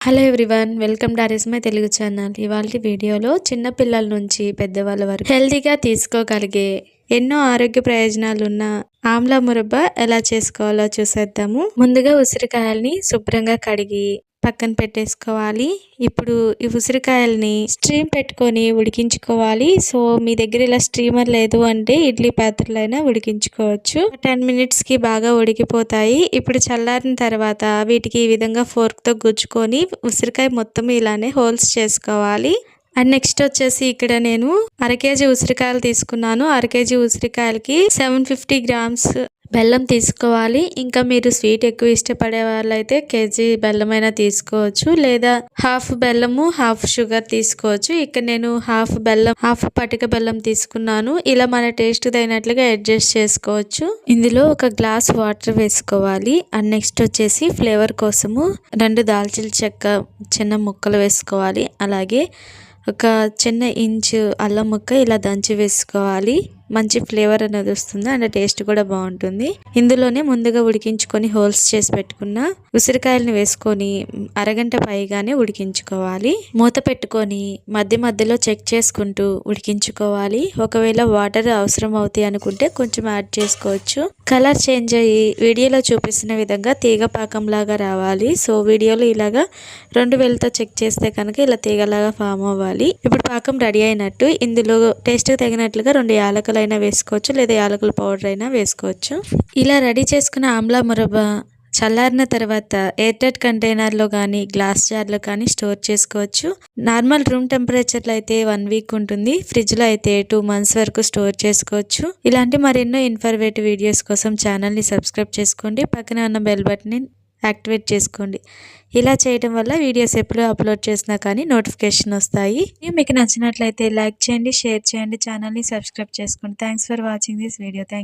Hello everyone welcome to my Telugu channel ఇవాళ వీడియోలో చిన్నపిల్లల నుంచి పెద్దవాళ్ళ వరకు హెల్తీగా తీసుకోగలిగే ఎన్నో ఆరోగ్య ప్రయోజనాలు ఉన్న ఆమ్ల మురబ్బ ఎలా చేసుకోవాలో చూసేద్దాము. ముందుగా ఉసిరికాయల్ని శుభ్రంగా కడిగి పక్కన పెట్టేసుకోవాలి. ఇప్పుడు ఈ ఉసిరికాయల్ని స్ట్రీమ్ పెట్టుకొని ఉడికించుకోవాలి. సో మీ దగ్గర ఇలా స్ట్రీమర్ లేదు అంటే ఇడ్లీ పాత్రలైనా ఉడికించుకోవచ్చు. టెన్ మినిట్స్కి బాగా ఉడికిపోతాయి. ఇప్పుడు చల్లారిన తర్వాత వీటికి ఈ విధంగా ఫోర్క్తో గుచ్చుకొని ఉసిరికాయ మొత్తం ఇలానే హోల్స్ చేసుకోవాలి. అండ్ నెక్స్ట్ వచ్చేసి ఇక్కడ నేను అర కేజీ ఉసిరికాయలు తీసుకున్నాను. అర కేజీ ఉసిరికాయలకి సెవెన్ ఫిఫ్టీ గ్రామ్స్ బెల్లం తీసుకోవాలి. ఇంకా మీరు స్వీట్ ఎక్కువ ఇష్టపడే వాళ్ళైతే కేజీ బెల్లం అయినా తీసుకోవచ్చు. లేదా హాఫ్ బెల్లము హాఫ్ షుగర్ తీసుకోవచ్చు. ఇక్కడ నేను హాఫ్ బెల్లం హాఫ్ పటిక బెల్లం తీసుకున్నాను. ఇలా మన టేస్ట్ తగినట్లుగా అడ్జస్ట్ చేసుకోవచ్చు. ఇందులో ఒక గ్లాస్ వాటర్ వేసుకోవాలి. అండ్ నెక్స్ట్ వచ్చేసి ఫ్లేవర్ కోసము రెండు దాల్చిన చెక్క చిన్న ముక్కలు వేసుకోవాలి. అలాగే ఒక చిన్న ఇంచు అల్లం ముక్క ఇలా దంచి వేసుకోవాలి. మంచి ఫ్లేవర్ అనేది వస్తుంది అండ్ టేస్ట్ కూడా బాగుంటుంది. ఇందులోనే ముందుగా ఉడికించుకొని హోల్స్ చేసి పెట్టుకున్న ఉసిరికాయలను వేసుకొని అరగంట పైగానే ఉడికించుకోవాలి. మూత పెట్టుకొని మధ్య మధ్యలో చెక్ చేసుకుంటూ ఉడికించుకోవాలి. ఒకవేళ వాటర్ అవసరం అవుతాయి అనుకుంటే కొంచెం యాడ్ చేసుకోవచ్చు. కలర్ చేంజ్ అయ్యి వీడియోలో చూపిస్తున్న విధంగా తీగ పాకం లాగా రావాలి. సో వీడియోలో ఇలాగా రెండు వేలతో చెక్ చేస్తే కనుక ఇలా తీగలాగా ఫామ్ అవ్వాలి. ఇప్పుడు పాకం రెడీ అయినట్టు ఇందులో టేస్ట్కి తగినట్లుగా రెండు యాలకలు అయినా వేసుకోవచ్చు లేదా యాలకుల పౌడర్ అయినా వేసుకోవచ్చు. ఇలా రెడీ చేసుకున్న ఆమ్లా మురబ్బ చల్లారిన తర్వాత ఎయిర్టైట్ కంటైనర్లో కానీ గ్లాస్ జార్లో కానీ స్టోర్ చేసుకోవచ్చు. నార్మల్ రూమ్ టెంపరేచర్లో అయితే వన్ వీక్ ఉంటుంది. ఫ్రిడ్జ్లో అయితే టూ మంత్స్ వరకు స్టోర్ చేసుకోవచ్చు. ఇలాంటి మరెన్నో ఇన్ఫర్మేటివ్ వీడియోస్ కోసం ఛానల్ని సబ్స్క్రైబ్ చేసుకోండి. పక్కన ఉన్న బెల్ బటన్ని యాక్టివేట్ చేసుకోండి. ఇలా చేయడం వల్ల వీడియోస్ ఎప్పుడు అప్లోడ్ చేసినా కానీ నోటిఫికేషన్ వస్తాయి. మీకు నచ్చినట్లయితే లైక్ చేయండి షేర్ చేయండి ఛానల్ని సబ్స్క్రైబ్ చేసుకోండి thanks for watching this video. Thank